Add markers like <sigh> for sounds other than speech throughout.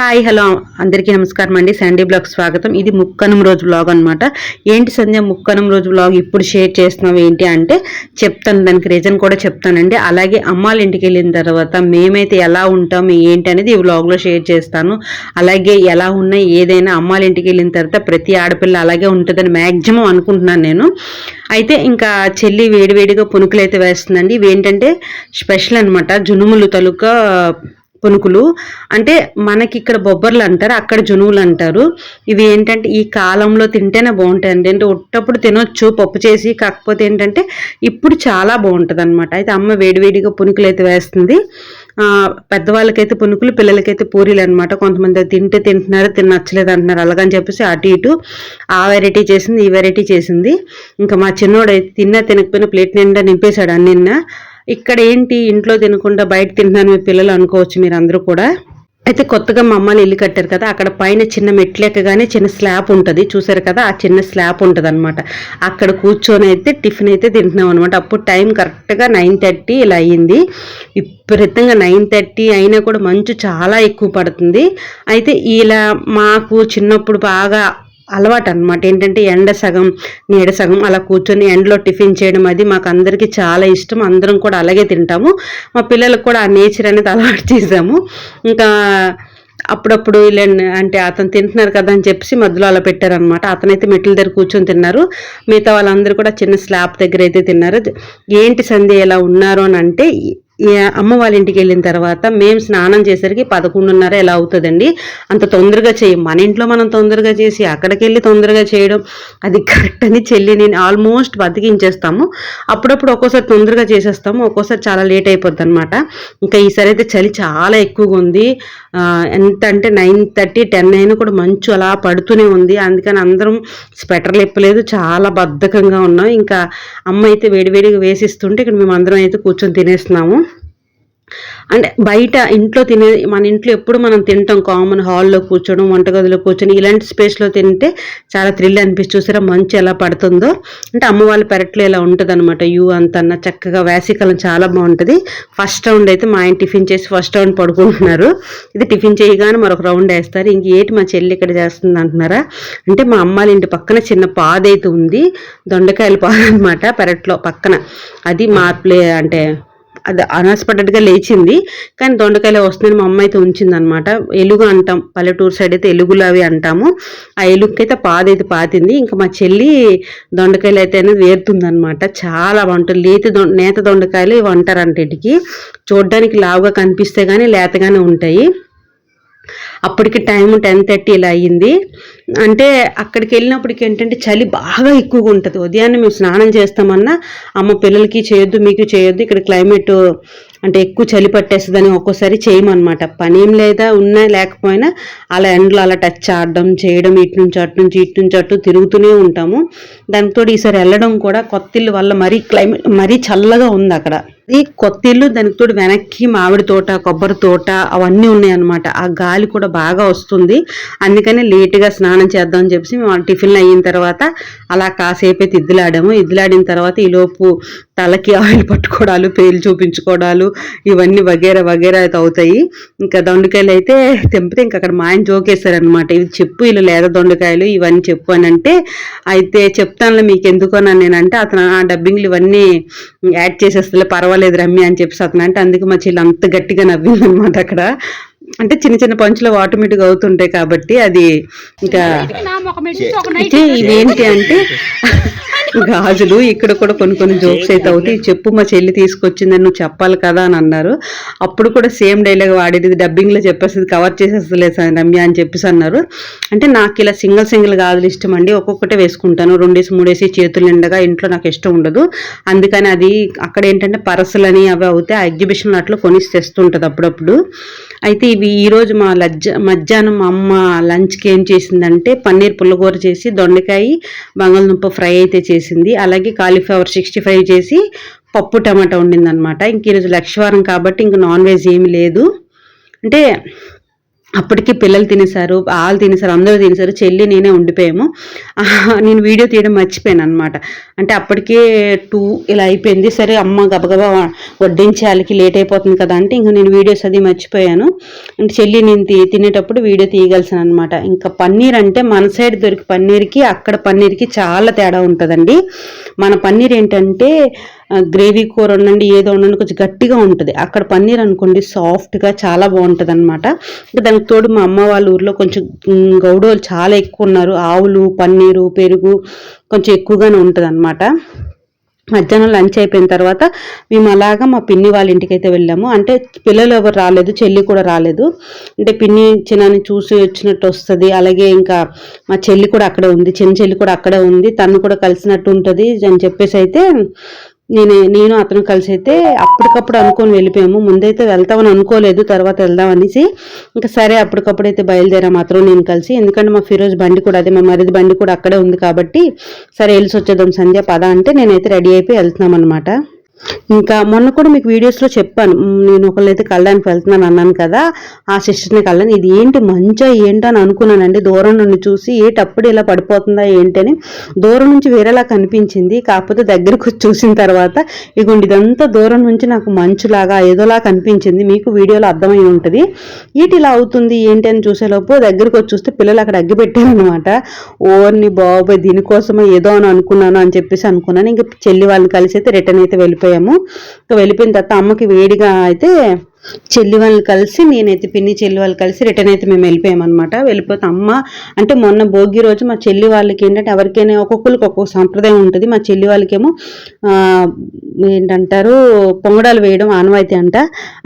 Hi hello. అందరికీ నమస్కారం అండి. సండే బ్లాగ్ స్వాగతం. ఇది ముక్కనం రోజు బ్లాగ్ అనమాట ఏంటి సంధ్య ముక్కనం రోజు బ్లాగ్ ఇప్పుడు షేర్ చేస్తున్నాం ఏంటి అంటే చెప్తాను. దానికి రీజన్ కూడా చెప్తానండి. అలాగే అమ్మాళ్ళ ఇంటికి వెళ్ళిన తర్వాత మేమైతే ఎలా ఉంటాం ఏంటి అనేది ఈ బ్లాగ్లో షేర్ చేస్తాను. అలాగే ఎలా ఉన్నా ఏదైనా అమ్మాళ్ళ ఇంటికి వెళ్ళిన తర్వాత ప్రతి ఆడపిల్ల అలాగే ఉంటుందని మ్యాక్సిమం అనుకుంటున్నాను నేను. అయితే ఇంకా చెల్లి వేడివేడిగా పునుకులు అయితే వేస్తుందండి. ఇవి ఏంటంటే స్పెషల్ అనమాట జునుములు తలుక పునుకులు. అంటే మనకి ఇక్కడ బొబ్బర్లు అంటారు అక్కడ జునువులు అంటారు ఇవి ఏంటంటే ఈ కాలంలో తింటేనే బాగుంటాయండి. అంటే ఉట్టప్పుడు తినొచ్చు పప్పు చేసి కాకపోతే ఏంటంటే ఇప్పుడు చాలా బాగుంటుంది అనమాట అయితే అమ్మ వేడివేడిగా పునుకులు అయితే వేస్తుంది. పెద్దవాళ్ళకైతే పునుకులు పిల్లలకైతే పూరీలు అనమాట కొంతమంది తింటే తింటున్నారు తినచ్చలేదు అంటున్నారు అలాగని చెప్పేసి అటు ఇటు ఆ వెరైటీ చేసింది ఈ వెరైటీ చేసింది. ఇంకా మా చిన్నోడు అయితే తిన్నా తినకపోయినా ప్లేట్ నిండా నింపేశాడు అన్నిన్న. ఇక్కడ ఏంటి ఇంట్లో తినకుండా బయట తింటున్నాను మీ పిల్లలు అనుకోవచ్చు మీరు అందరూ కూడా. అయితే కొత్తగా మా అమ్మాయిలు ఇల్లు కట్టారు కదా అక్కడ పైన చిన్న మెట్లెక్కగానే చిన్న స్లాబ్ ఉంటుంది. చూసారు కదా ఆ చిన్న స్లాబ్ ఉంటుంది అనమాట అక్కడ కూర్చొని అయితే టిఫిన్ అయితే తింటున్నాం అనమాట అప్పుడు టైం కరెక్ట్గా నైన్ థర్టీ ఇలా అయ్యింది. విపరీతంగా నైన్ థర్టీ అయినా కూడా మంచు చాలా ఎక్కువ పడుతుంది. అయితే ఇలా మాకు చిన్నప్పుడు బాగా అలవాటు అనమాట ఏంటంటే ఎండ సగం నీడ సగం అలా కూర్చొని ఎండలో టిఫిన్ చేయడం అది మాకు అందరికీ చాలా ఇష్టం. అందరం కూడా అలాగే తింటాము. మా పిల్లలకు కూడా ఆ నేచర్ అనేది అలవాటు చేసాము ఇంకా అప్పుడప్పుడు ఇలా అంటే అతను తింటున్నారు కదా అని చెప్పేసి మధ్యలో అలా పెట్టారనమాట అతనైతే మెట్ల దగ్గర కూర్చొని తిన్నారు. మిగతా వాళ్ళందరూ కూడా చిన్న స్లాబ్ దగ్గర అయితే తిన్నారు. ఏంటి సంధి ఎలా ఉన్నారు అని అంటే అమ్మ వాళ్ళ ఇంటికి వెళ్ళిన తర్వాత మేము స్నానం చేసరికి పదకొండున్నర ఎలా అవుతుందండి? అంత తొందరగా చేయం మన ఇంట్లో మనం తొందరగా చేసి అక్కడికి వెళ్ళి తొందరగా చేయడం అది కరెక్ట్ అని చెల్లి నేను ఆల్మోస్ట్ బతికించేస్తాము. అప్పుడప్పుడు ఒక్కోసారి తొందరగా చేసేస్తాము ఒక్కోసారి చాలా లేట్ అయిపోద్ది అనమాట ఇంకా ఈసారి అయితే చలి చాలా ఎక్కువగా ఉంది. ఎంత అంటే నైన్ థర్టీ టెన్ అయినా కూడా మంచు అలా పడుతూనే ఉంది. అందుకని అందరం స్వెటర్లు ఇప్పలేదు చాలా బద్ధకంగా ఉన్నాం. ఇంకా అమ్మ అయితే వేడివేడిగా వేసిస్తుంటే ఇక్కడ మేము అందరం అయితే కూర్చొని తినేస్తున్నాము. అంటే బయట ఇంట్లో తినే మన ఇంట్లో ఎప్పుడు మనం తింటాం కామన్ హాల్లో కూర్చోడం వంటగదిలో కూర్చొని ఇలాంటి స్పేస్లో తింటే చాలా థ్రిల్ అనిపిస్తుంది. చూసారా మంచి ఎలా పడుతుందో? అంటే అమ్మ వాళ్ళ పెరట్లో ఇలా ఉంటుంది అనమాట యూ అంతన్న చక్కగా వేసవికాలం చాలా బాగుంటుంది. ఫస్ట్ రౌండ్ అయితే మా ఆయన టిఫిన్ చేసి ఫస్ట్ రౌండ్ పడుకుంటున్నారు. ఇది టిఫిన్ చేయగానే మరొక రౌండ్ వేస్తారు. ఇంక ఏంటి మా చెల్లి ఇక్కడ చేస్తుంది అంటున్నారా? అంటే మా అమ్మాళ్ళ ఇంటి పక్కన చిన్న పాదైతే ఉంది. దొండకాయల పాద అనమాట పెరట్లో పక్కన. అది మా ప్లే అంటే అది అన్ఎక్స్పెక్టెడ్గా లేచింది. కానీ దొండకాయలు వస్తుందని మా అమ్మ అయితే ఉంచిందనమాట ఎలుగు అంటాం. పల్లెటూరు సైడ్ అయితే ఎలుగులు అవి అంటాము. ఆ ఎలుగుకి అయితే పాదైతే పాతింది. ఇంకా మా చెల్లి దొండకాయలు అయితే అనేది వేరుతుందనమాట చాలా బాగుంటుంది లేత దొ నేత దొండకాయలు ఇవి అంటారంట ఇంటికి. చూడడానికి లావుగా కనిపిస్తే కానీ లేతగానే ఉంటాయి. అప్పటికి టైం టెన్ థర్టీ ఇలా అయ్యింది. అంటే అక్కడికి వెళ్ళినప్పటికి ఏంటంటే చలి బాగా ఎక్కువగా ఉంటుంది. ఉదయాన్నే మేము స్నానం చేస్తామన్నా అమ్మ పిల్లలకి చేయొద్దు మీకు చేయొద్దు ఇక్కడ క్లైమేట్ అంటే ఎక్కువ చలి పట్టేస్తుందని ఒక్కోసారి చేయమన్నమాట. పని ఏం లేదా ఉన్నా లేకపోయినా అలా ఎండలో అలా టచ్ ఆడడం చేయడం ఇటు నుంచి అటు నుంచి ఇటు నుంచి అటు తిరుగుతూనే ఉంటాము. దానితో ఈసారి వెళ్ళడం కూడా కొత్తిల్లు వల్ల మరీ క్లైమేట్ మరీ చల్లగా ఉంది అక్కడ. ఈ కొత్తిల్లు దానికి తోడు వెనక్కి మామిడి తోట కొబ్బరి తోట అవన్నీ ఉన్నాయన్నమాట. ఆ గాలి కూడా బాగా వస్తుంది. అందుకని లేటుగా స్నానం చేద్దాం అని చెప్పేసి మేము టిఫిన్లు అయిన తర్వాత అలా కాసేపు అయితే ఇద్దులాడాము ఇద్దులాడిన తర్వాత ఈలోపు తలకి ఆయిల్ పట్టుకోవడాలు పేలు చూపించుకోవడాలు ఇవన్నీ వగేరా వగేరా అయితే అవుతాయి. ఇంకా దొండకాయలు అయితే తెంపితే ఇంకా అక్కడ మా ఆయన జోకేశారనమాట ఇవి చెప్పు ఇలా లేద దొండకాయలు ఇవన్నీ చెప్పు అని అంటే అయితే చెప్తానులే మీకు ఎందుకు అని నేనంటే అతను ఆ డబ్బింగ్లు ఇవన్నీ యాడ్ చేసేస్తే పర్వాలేదు రమ్య అని చెప్పేసి అతను అంటే అందుకు మా చెల్లి అంత గట్టిగా నవ్వింది అనమాట అక్కడ. అంటే చిన్న చిన్న పంచులు ఆటోమేటిక్ అవుతుంటాయి కాబట్టి అది ఇంకా ఇవేంటి అంటే <laughs> గాజులు ఇక్కడ కూడా కొన్ని కొన్ని జోక్స్ అయితే అవుతాయి. చెప్పు మా చెల్లి తీసుకొచ్చిందని నువ్వు చెప్పాలి కదా అని అన్నారు. అప్పుడు కూడా సేమ్ డైలాగ్ వాడేది డబ్బింగ్లో చెప్పేసి కవర్ చేసేస్తలేదు రమ్య అని చెప్పేసి అన్నారు. అంటే నాకు ఇలా సింగిల్ సింగిల్ గాజులు ఇష్టం అండి. ఒక్కొక్కటే వేసుకుంటాను. రెండేసి మూడేసి చేతులు నిండగా ఇంట్లో నాకు ఇష్టం ఉండదు. అందుకని అది అక్కడ ఏంటంటే పరసలని అవి అవుతాయి ఆ ఎగ్జిబిషన్ అట్లా కొనిసి తెస్తుంటుంది అప్పుడప్పుడు. అయితే ఇవి ఈరోజు మా లజ్జ మధ్యాహ్నం మా అమ్మ లంచ్కి ఏం చేసిందంటే పన్నీర్ పుల్లగూర చేసి దొండకాయ బంగాళదుంప ఫ్రై అయితే చేసింది. అలాగే కాలీఫ్లవర్ సిక్స్టీ ఫైవ్ చేసి పప్పు టమాటా ఉండిందనమాట ఇంక ఈరోజు లక్షవారం కాబట్టి ఇంక నాన్ వెజ్ ఏమి లేదు. అంటే అప్పటికి పిల్లలు తినేశారు వాళ్ళు తినేశారు అందరూ తినేశారు చెల్లి నేనే ఉండిపోయాము. ఆహా, నేను వీడియో తీయడం మర్చిపోయాను అనమాట అంటే అప్పటికే టూ ఇలా అయిపోయింది. సరే అమ్మ గబగబా వడ్డించాలికి లేట్ అయిపోతుంది కదా అంటే ఇంకా నేను వీడియోస్ అది మర్చిపోయాను. అంటే చెల్లి నేను తీ తినేటప్పుడు వీడియో తీయగలిసాను అనమాట ఇంకా పన్నీర్ అంటే మన సైడ్ దొరికి పన్నీర్కి అక్కడ పన్నీర్కి చాలా తేడా ఉంటుందండి. మన పన్నీర్ ఏంటంటే గ్రేవీ కూర ఉండండి ఏదో ఉండండి కొంచెం గట్టిగా ఉంటుంది. అక్కడ పన్నీర్ అనుకోండి సాఫ్ట్గా చాలా బాగుంటుంది అనమాట ఇంకా దానికి తోడు మా అమ్మ వాళ్ళ ఊర్లో కొంచెం ఉమ్, గౌడోలు చాలా ఎక్కువ ఉన్నారు. ఆవులు పన్నీరు పెరుగు కొంచెం ఎక్కువగానే ఉంటుంది అనమాట మధ్యాహ్నం లంచ్ అయిపోయిన తర్వాత మేము అలాగా మా పిన్ని వాళ్ళ ఇంటికి అయితే వెళ్ళాము. అంటే పిల్లలు ఎవరు రాలేదు చెల్లి కూడా రాలేదు. అంటే పిన్ని చిన్నని చూసి వచ్చినట్టు వస్తుంది. అలాగే ఇంకా మా చెల్లి కూడా అక్కడే ఉంది చిన్న చెల్లి కూడా అక్కడే ఉంది. తను కూడా కలిసినట్టు ఉంటుంది అని చెప్పేసి అయితే నేను నేను అతను కలిసి అయితే అప్పటికప్పుడు అనుకొని వెళ్ళిపోయాము. ముందైతే వెళ్తామని అనుకోలేదు తర్వాత వెళ్దాం అనేసి ఇంకా సరే అప్పటికప్పుడు అయితే బయలుదేరా మాత్రం నేను కలిసి. ఎందుకంటే మా ఫిరోజ్ బండి కూడా అదే మా మరిది బండి కూడా అక్కడే ఉంది కాబట్టి సరే వెళ్ళి వచ్చేద్దాం సంధ్య పద అంటే నేనైతే రెడీ అయిపోయి వెళ్తున్నాం అనమాట ఇంకా మొన్న కూడా మీకు వీడియోస్లో చెప్పాను. నేను నేను ఒకళ్ళైతే కళ్ళడానికి వెళ్తున్నాను అన్నాను కదా ఆ సిస్టర్ని కళ్ళని ఇది ఏంటి మంచిగా ఏంటో అని అనుకున్నానండి. దూరం నుండి చూసి ఏటప్పుడు ఇలా పడిపోతుందా ఏంటని దూరం నుంచి వేరేలా కనిపించింది. కాకపోతే దగ్గరకు వచ్చి చూసిన తర్వాత ఇగోండి ఇదంతా దూరం నుంచి నాకు మంచులాగా ఏదోలా కనిపించింది. మీకు వీడియోలో అర్థమై ఉంటుంది. ఈటి ఇలా అవుతుంది ఏంటి అని చూసేలోపు దగ్గరకు వచ్చి చూస్తే పిల్లలు అక్కడ అగ్గిపెట్టారనమాట ఓర్ని బాబోయ్ దీనికోసమే ఏదో అని అనుకున్నాను అని చెప్పేసి అనుకున్నాను. ఇంకా చెల్లి వాళ్ళని కలిసి అయితే రిటర్న్ అయితే వెళ్ళిపోయాము. ఇంకా వెళ్ళిపోయిన తర్వాత అమ్మకి వేడిగా అయితే చెల్లి వాళ్ళని కలిసి నేనైతే పిన్ని చెల్లి వాళ్ళు కలిసి రిటర్న్ అయితే మేము వెళ్ళిపోయామన్నమాట. వెళ్ళిపోతే అమ్మ అంటే మొన్న భోగి రోజు మా చెల్లి వాళ్ళకి ఏంటంటే ఎవరికైనా ఒక్కొక్కరికి ఒక్కొక్క సాంప్రదాయం ఉంటుంది. మా చెల్లి వాళ్ళకేమో ఏంటంటారు పొంగడాలు వేయడం ఆనవాయితీ అంట.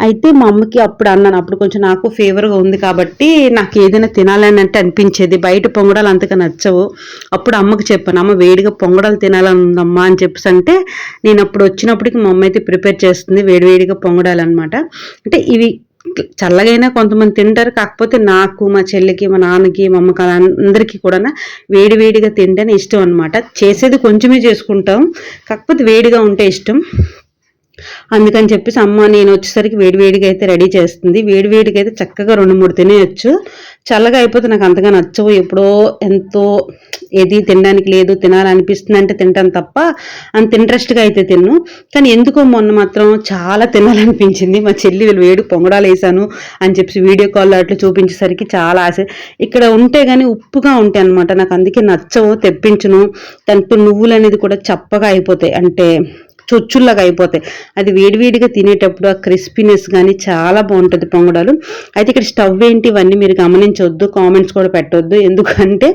అయితే మా అమ్మకి అప్పుడు అన్నాను అప్పుడు కొంచెం నాకు ఫేవర్గా ఉంది కాబట్టి నాకు ఏదైనా తినాలని అంటే అనిపించేది. బయట పొంగడాలు అంతగా నచ్చవు. అప్పుడు అమ్మకి చెప్పాను అమ్మ వేడిగా పొంగడాలు తినాలని ఉందమ్మా అని చెప్పేసి అంటే నేను అప్పుడు వచ్చినప్పటికి మా అమ్మ అయితే ప్రిపేర్ చేస్తుంది వేడివేడిగా పొంగడాలు అనమాట అంటే ఇవి చల్లగైనా కొంతమంది తింటారు. కాకపోతే నాకు మా చెల్లికి మా నాన్నకి మా అమ్మకి అందరికీ కూడా వేడి వేడిగా తింటేనే ఇష్టం అనమాట చేసేది కొంచెమే చేసుకుంటాం. కాకపోతే వేడిగా ఉంటే ఇష్టం. అందుకని చెప్పేసి అమ్మ నేను వచ్చేసరికి వేడివేడిగా అయితే రెడీ చేస్తుంది. వేడివేడిగా అయితే చక్కగా రెండు మూడు తినేయచ్చు. చల్లగా అయిపోతే నాకు అంతగా నచ్చవు. ఎప్పుడో ఎంతో ఏది తినడానికి లేదు తినాలనిపిస్తుంది అంటే తింటాను తప్ప అంత ఇంట్రెస్ట్గా అయితే తిన్ను. కానీ ఎందుకో మొన్న మాత్రం చాలా తినాలనిపించింది. మా చెల్లి వీళ్ళు వేడి పొంగడాలు వేసాను అని చెప్పి వీడియో కాల్లో అట్లా చూపించేసరికి చాలా ఆశ. ఇక్కడ ఉంటే కానీ ఉప్పుగా ఉంటాయి అనమాట నాకు అందుకే నచ్చవు తెప్పించును. దాంట్లో నువ్వులు అనేది కూడా చప్పగా అయిపోతాయి. అంటే చొచ్చుల్లాగా అయిపోతాయి. అది వేడివేడిగా తినేటప్పుడు ఆ క్రిస్పీనెస్ కానీ చాలా బాగుంటుంది పొంగడాలు. అయితే ఇక్కడ స్టవ్ ఏంటి ఇవన్నీ మీరు గమనించవద్దు కామెంట్స్ కూడా పెట్టవద్దు ఎందుకంటే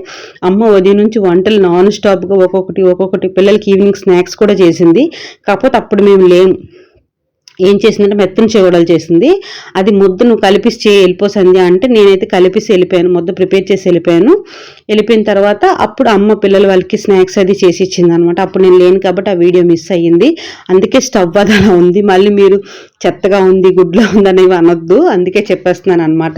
అమ్మ ఉదయం నుంచి వంటలు నాన్ స్టాప్గా ఒక్కొక్కటి ఒక్కొక్కటి పిల్లలకి ఈవినింగ్ స్నాక్స్ కూడా చేసింది. కాకపోతే అప్పుడు మేము లేము. ఏం చేసిందంటే మెత్తని చెవడలు చేసింది. అది ముద్ద నువ్వు కలిపిసి చేయి వెళ్ళిపో సంధ్య అంటే నేనైతే కలిపిసి వెళ్ళిపోయాను ముద్ద ప్రిపేర్ చేసి వెళ్ళిపోయాను. వెళ్ళిపోయిన తర్వాత అప్పుడు అమ్మ పిల్లల వాళ్ళకి స్నాక్స్ అది చేసి ఇచ్చింది అనమాట అప్పుడు నేను లేను కాబట్టి ఆ వీడియో మిస్ అయ్యింది. అందుకే స్టవ్ అది అలా ఉంది. మళ్ళీ మీరు చెత్తగా ఉంది గుడ్లో ఉంది అనేవి అనొద్దు. అందుకే చెప్పేస్తున్నాను అనమాట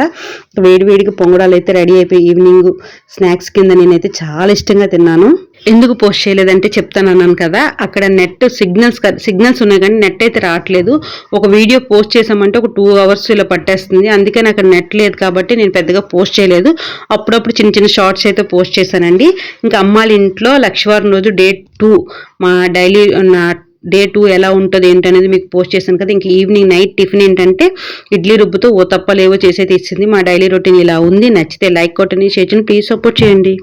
వేడివేడిగా పొంగడాలు అయితే రెడీ అయిపోయి ఈవినింగ్ స్నాక్స్ కింద నేనైతే చాలా ఇష్టంగా తిన్నాను. ఎందుకు పోస్ట్ చేయలేదంటే చెప్తాను అన్నాను కదా అక్కడ నెట్ సిగ్నల్స్ సిగ్నల్స్ ఉన్నాయి కానీ నెట్ అయితే రావట్లేదు. ఒక వీడియో పోస్ట్ చేసామంటే ఒక టూ అవర్స్ ఇలా పట్టేస్తుంది. అందుకే నాకు నెట్ లేదు కాబట్టి నేను పెద్దగా పోస్ట్ చేయలేదు. అప్పుడప్పుడు చిన్న చిన్న షార్ట్స్ అయితే పోస్ట్ చేశానండి. ఇంకా అమ్మాళ్ళ ఇంట్లో లక్షవారం రోజు డే టూ మా డైలీ నా డే టూ ఎలా ఉంటుంది ఏంటనేది మీకు పోస్ట్ చేశాను కదా. ఇంక ఈవినింగ్ నైట్ టిఫిన్ ఏంటంటే ఇడ్లీ రుబ్బుతో ఓ తప్పలేవో చేసేది ఇచ్చింది మా డైలీ రొటీన్ ఇలా ఉంది. నచ్చితే లైక్ కొట్టని షేర్ చేయండి ప్లీజ్ సపోర్ట్ చేయండి.